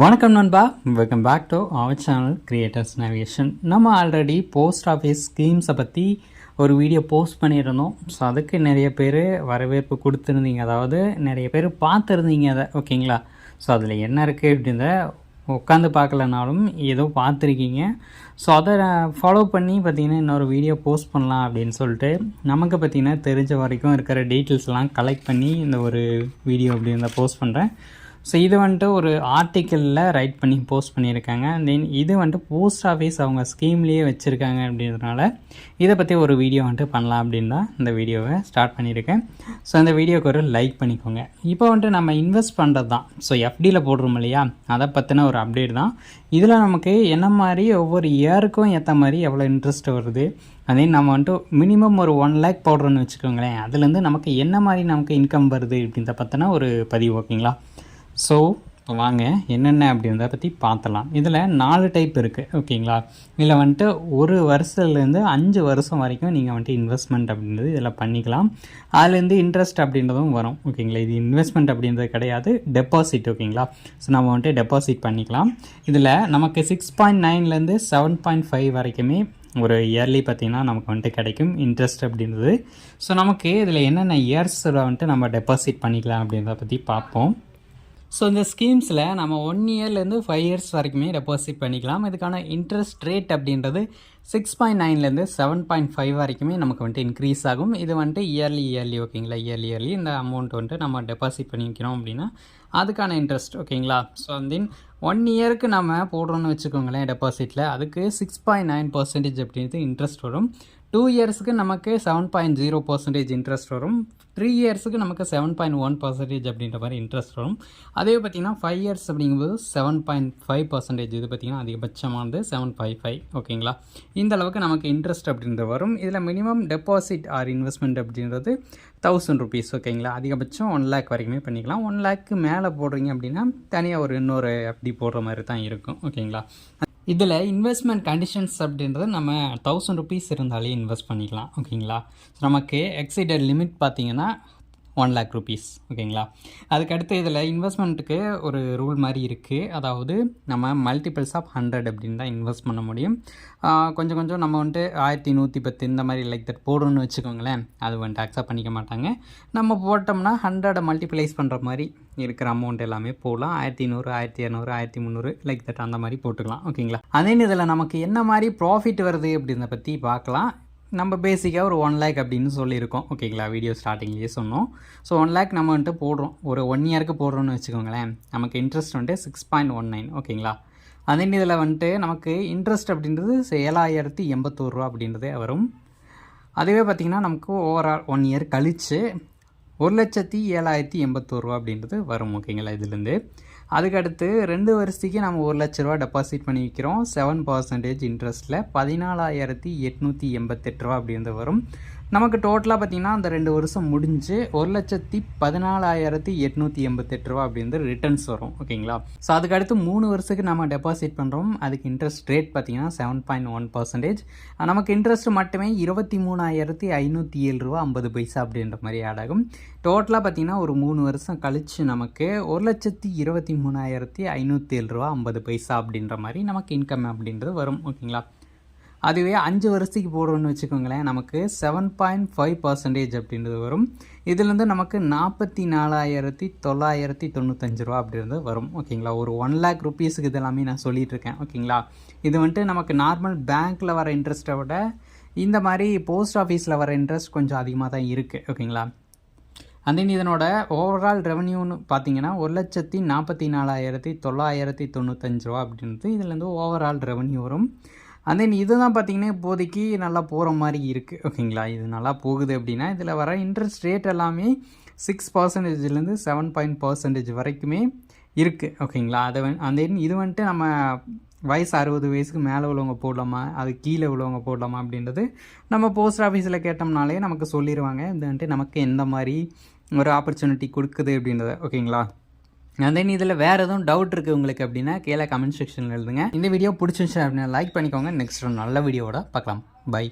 வணக்கம் நண்பா. Welcome back to our channel creators navigation நம்ம ஆல்ரெடி போஸ்ட் ஆஃபீஸ் ஸ்கீம்ஸை பற்றி ஒரு வீடியோ போஸ்ட் பண்ணியிருந்தோம். ஸோ அதுக்கு நிறைய பேர் வரவேற்பு கொடுத்துருந்தீங்க. அதாவது நிறைய பேர் பார்த்துருந்தீங்க அதை ஓகேங்களா ஸோ அதில் என்ன இருக்குது அப்படின்ற உட்காந்து பார்க்கலனாலும் ஏதோ பார்த்துருக்கீங்க. ஸோ அதை ஃபாலோ பண்ணி பார்த்தீங்கன்னா இன்னொரு வீடியோ போஸ்ட் பண்ணலாம் அப்படின்னு சொல்லிட்டு நமக்கு பார்த்தீங்கன்னா தெரிஞ்ச வரைக்கும் இருக்கிற டீட்டெயில்ஸ்லாம் கலெக்ட் பண்ணி இந்த ஒரு வீடியோ அப்படி இருந்தால் போஸ்ட் பண்ணுறேன் ஸோ இது வந்துட்டு ஒரு ஆர்டிக்கிளில் ரைட் பண்ணி போஸ்ட் பண்ணியிருக்காங்க. தென் இது வந்துட்டு போஸ்ட் ஆஃபீஸ் அவங்க ஸ்கீம்லேயே வச்சுருக்காங்க அப்படின்றதுனால இதை பற்றி ஒரு வீடியோ வந்துட்டு பண்ணலாம் அப்படின்னு தான் இந்த வீடியோவை ஸ்டார்ட் பண்ணியிருக்கேன். ஸோ இந்த வீடியோக்கு ஒரு லைக் பண்ணிக்கோங்க. இப்போ வந்துட்டு நம்ம இன்வெஸ்ட் பண்ணுறது தான். ஸோ எஃப்டியில் போடுறோம் இல்லையா? அதை பற்றின ஒரு அப்டேட் தான். இதில் நமக்கு என்ன மாதிரி ஒவ்வொரு இயருக்கும் ஏற்ற மாதிரி எவ்வளோ இன்ட்ரெஸ்ட் வருது? அதே நம்ம வந்துட்டு மினிமம் ஒரு ஒன் லேக் போடுறோன்னு வச்சுக்கோங்களேன். அதுலேருந்து நமக்கு என்ன மாதிரி நமக்கு இன்கம் வருது அப்படின்றத பற்றின ஒரு பதிவு ஓகேங்களா ஸோ வாங்க என்னென்ன அப்படின்றத பற்றி பார்த்தலாம் இதில் நாலு டைப் இருக்குது ஓகேங்களா? இதில் வந்துட்டு ஒரு வருஷத்துலேருந்து அஞ்சு வருஷம் வரைக்கும் நீங்கள் வந்துட்டு இன்வெஸ்ட்மெண்ட் அப்படின்றது இதில் பண்ணிக்கலாம். அதுலேருந்து இன்ட்ரெஸ்ட் அப்படின்றதும் வரும் ஓகேங்களா? இது இன்வெஸ்ட்மெண்ட் அப்படின்றது கிடையாது டெபாசிட் ஓகேங்களா? ஸோ நம்ம வந்துட்டு டெபாசிட் பண்ணிக்கலாம். இதில் நமக்கு சிக்ஸ் பாயிண்ட் நைன்லேருந்து செவன் பாயிண்ட் ஃபைவ் வரைக்குமே ஒரு இயர்லி பார்த்திங்கன்னா நமக்கு வந்துட்டு கிடைக்கும் இன்ட்ரெஸ்ட் அப்படின்றது. ஸோ நமக்கு இதில் என்னென்ன இயர்ஸில் வந்துட்டு நம்ம டெபாசிட் பண்ணிக்கலாம் அப்படின்றத பற்றி பார்ப்போம். ஸோ இந்த ஸ்கீம்ஸில் நம்ம ஒன் இயர்லேருந்து ஃபைவ் இயர்ஸ் வரைக்குமே டெபாசிட் பண்ணிக்கலாம். இதுக்கான இன்ட்ரெஸ்ட் ரேட் அப்படின்றது சிக்ஸ் பாயிண்ட் நைன்லேருந்து செவன் பாயிண்ட் ஃபைவ் வரைக்குமே நமக்கு வந்துட்டு இன்க்ரீஸ் ஆகும். இது வந்துட்டு இயர்லி இயர்லி ஓகேங்களா இயர்லி இயர்லி இந்த அமௌண்ட் வந்துட்டு நம்ம டெபாசிட் பண்ணிக்கிறோம் அப்படின்னா அதுக்கான இன்ட்ரெஸ்ட் ஓகேங்களா ஸோ தென் ஒன் இயருக்கு நம்ம போடுறோன்னு வச்சுக்கோங்களேன் டெபாசிட்டில் அதுக்கு சிக்ஸ் பாயிண்ட் நைன் பர்சன்டேஜ் அப்படின்றது இன்ட்ரெஸ்ட் வரும். டூ இயர்ஸுக்கு நமக்கு seven point zero percentage interest வரும். த்ரீ இயர்ஸுக்கு நமக்கு செவன் பாயிண்ட் ஒன் பர்சன்டேஜ் அப்படின்ற மாதிரி இன்ட்ரெஸ்ட் வரும். அதே பார்த்திங்கன்னா ஃபைவ் இயர்ஸ் அப்படிங்கும்போது செவன் பாயிண்ட் ஃபைவ் பர்சன்டேஜ் இது பார்த்திங்கன்னா அதிகபட்சமானது செவன் ஃபைவ் ஃபைவ் ஓகேங்களா இந்த அளவுக்கு நமக்கு இன்ட்ரெஸ்ட் அப்படின்றது வரும். இதில் மினிமம் டெபாசிட் ஆர் இன்வெஸ்ட்மெண்ட் அப்படின்றது தௌசண்ட் ருபீஸ் ஓகேங்களா அதிகபட்சம் ஒன் லேக் வரைக்குமே பண்ணிக்கலாம். ஒன் லேக்கு மேலே போடுறீங்க அப்படின்னா தனியாக ஒரு இன்னொரு அப்படி போடுற மாதிரி தான் இருக்கும் ஓகேங்களா இதில் இன்வெஸ்ட்மெண்ட் கண்டிஷன்ஸ் அப்படின்றது நம்ம தௌசண்ட் ருபீஸ் இருந்தாலே இன்வெஸ்ட் பண்ணிக்கலாம் ஓகேங்களா நமக்கு எக்ஸிடட் லிமிட் பார்த்திங்கன்னா ஒன் லேக் ருபீஸ் ஓகேங்களா? அதுக்கடுத்து இதில் இன்வெஸ்ட்மெண்ட்டுக்கு ஒரு ரூல் மாதிரி இருக்குது அதாவது நம்ம மல்டிபிள்ஸ் ஆஃப் ஹண்ட்ரட் அப்படின்னு தான் இன்வெஸ்ட் பண்ண முடியும். கொஞ்சம் கொஞ்சம் நம்ம வந்துட்டு ஆயிரத்தி நூற்றி பத்து இந்த மாதிரி லைக் தட் போடணும்னு வச்சுக்கோங்களேன் அது வந்துட்டு அக்செப்ட் பண்ணிக்க மாட்டாங்க. நம்ம போட்டோம்னா ஹண்ட்ரடை மல்டிப்ளைஸ் பண்ணுற மாதிரி இருக்கிற அமௌண்ட் எல்லாமே போகலாம் ஆயிரத்தி நூறு ஆயிரத்தி இரநூறு ஆயிரத்தி முந்நூறு லைக் தட் அந்த மாதிரி போட்டுக்கலாம் ஓகேங்களா? அதே இதில் நமக்கு என்ன மாதிரி ப்ராஃபிட் வருது அப்படின்றத பற்றி பார்க்கலாம். நம்ம பேசிக்காக ஒரு ஒன் லேக் அப்படின்னு சொல்லியிருக்கோம். ஓகேங்களா வீடியோ ஸ்டார்டிங்லேயே சொன்னோம். ஸோ ஒன் லேக் நம்ம வந்துட்டு போடுறோம். ஒரு ஒன் இயருக்கு போடுறோன்னு வச்சுக்கோங்களேன். நமக்கு இன்ட்ரெஸ்ட் வந்துட்டு சிக்ஸ் பாயிண்ட் ஒன் நைன் ஓகேங்களா அதே இதில் வந்துட்டு நமக்கு இன்ட்ரெஸ்ட் அப்படின்றது ஏழாயிரத்தி எண்பத்தோருவா அப்படின்றதே வரும். அதுவே பார்த்திங்கன்னா நமக்கு ஓவரால் ஒன் இயர் கழித்து ஒரு லட்சத்தி ஏழாயிரத்தி எண்பத்தோருவா அப்படின்றது வரும் ஓகேங்களா இதுலேருந்து அதுக்கடுத்து ரெண்டு வருஷத்துக்கு நம்ம ஒரு லட்ச ரூபா டெபாசிட் பண்ணி வைக்கிறோம். செவன் பர்சன்டேஜ் இன்ட்ரெஸ்ட்டில் பதினாலாயிரத்தி எட்நூற்றி எண்பத்தெட்டு ரூபா அப்படின்றது வரும். நமக்கு டோட்டலாக பார்த்திங்கன்னா அந்த ரெண்டு வருஷம் முடிஞ்சு ஒரு லட்சத்தி பதினாலாயிரத்தி எட்நூற்றி எண்பத்தெட்டு ரூபா அப்படின்றது ரிட்டர்ன்ஸ் வரும் ஓகேங்களா? ஸோ அதுக்கு அடுத்து மூணு வருஷத்துக்கு நம்ம டெபாசிட் பண்ணுறோம் அதுக்கு இன்ட்ரெஸ்ட் ரேட் பார்த்திங்கன்னா செவன் பாயிண்ட் ஒன் பர்சன்டேஜ் நமக்கு இன்ட்ரெஸ்ட் மட்டுமே இருபத்தி மூணாயிரத்தி ஐநூற்றி ஏழு ரூபா ஐம்பது பைசா அப்படின்ற மாதிரி ஆட் ஆகும். டோட்டலாக பார்த்திங்கன்னா ஒரு மூணு வருஷம் கழித்து நமக்கு ஒரு லட்சத்தி இருபத்தி மூணாயிரத்தி ஐநூற்றி ஏழு ரூபா ஐம்பது பைசா அப்படின்ற மாதிரி நமக்கு இன்கம் அப்படின்றது வரும் ஓகேங்களா? அதுவே அஞ்சு வருஷத்துக்கு போடுறோன்னு வச்சுக்கோங்களேன் நமக்கு செவன் பாயிண்ட் ஃபைவ் பர்சன்டேஜ் அப்படின்றது வரும். இதுலேருந்து நமக்கு நாற்பத்தி நாலாயிரத்தி தொள்ளாயிரத்தி தொண்ணூத்தஞ்சு ரூபா அப்படின்றது வரும். ஓகேங்களா? ஒரு ஒன் லேக் ருபீஸுக்கு இதெல்லாமே நான் சொல்லிகிட்டு இருக்கேன். ஓகேங்களா? இது வந்துட்டு நமக்கு நார்மல் பேங்க்கில் வர இன்ட்ரெஸ்ட்டை விட இந்த மாதிரி போஸ்ட் ஆஃபீஸில் வர இன்ட்ரெஸ்ட் கொஞ்சம் அதிகமாக தான் இருக்குது ஓகேங்களா? அந்த இதனோட ஓவரால் ரெவன்யூன்னு பார்த்தீங்கன்னா ஒரு லட்சத்தி நாற்பத்தி நாலாயிரத்தி தொள்ளாயிரத்தி தொண்ணூத்தஞ்சு ரூபா அப்படின்றது இதுலேருந்து ஓவரால் ரெவன்யூ வரும். அண்ட் தென் இது தான் பார்த்திங்கன்னா இப்போதைக்கு நல்லா போகிற மாதிரி இருக்குது ஓகேங்களா? இது நல்லா போகுது அப்படின்னா இதில் வர இன்ட்ரெஸ்ட் ரேட் எல்லாமே சிக்ஸ் பர்சன்டேஜ்லேருந்து செவன் பாயிண்ட் பர்சன்டேஜ் வரைக்குமே இருக்குது ஓகேங்களா? அதை அந்த இது வந்துட்டு நம்ம வயசு அறுபது வயசுக்கு மேலே உள்ளவங்க போடலாமா? அது கீழே உள்ளவங்க போடலாமா அப்படின்றது நம்ம போஸ்ட் ஆஃபீஸில் கேட்டோம்னாலே நமக்கு சொல்லிடுவாங்க இது வந்துட்டு நமக்கு எந்த மாதிரி ஒரு ஆப்பர்ச்சுனிட்டி கொடுக்குது அப்படின்றத. ஓகேங்களா? தென் இதில் வேறு எதுவும் டவுட் இருக்குது உங்களுக்கு அப்படின்னா கீழே கமெண்ட் செக்ஷனில் எழுதுங்க. இந்த வீடியோ பிடிச்சிருந்துச்சு அப்படின்னா லைக் பண்ணிக்கோங்க. நெக்ஸ்ட் ஒரு நல்ல வீடியோவோட பார்க்கலாம். பை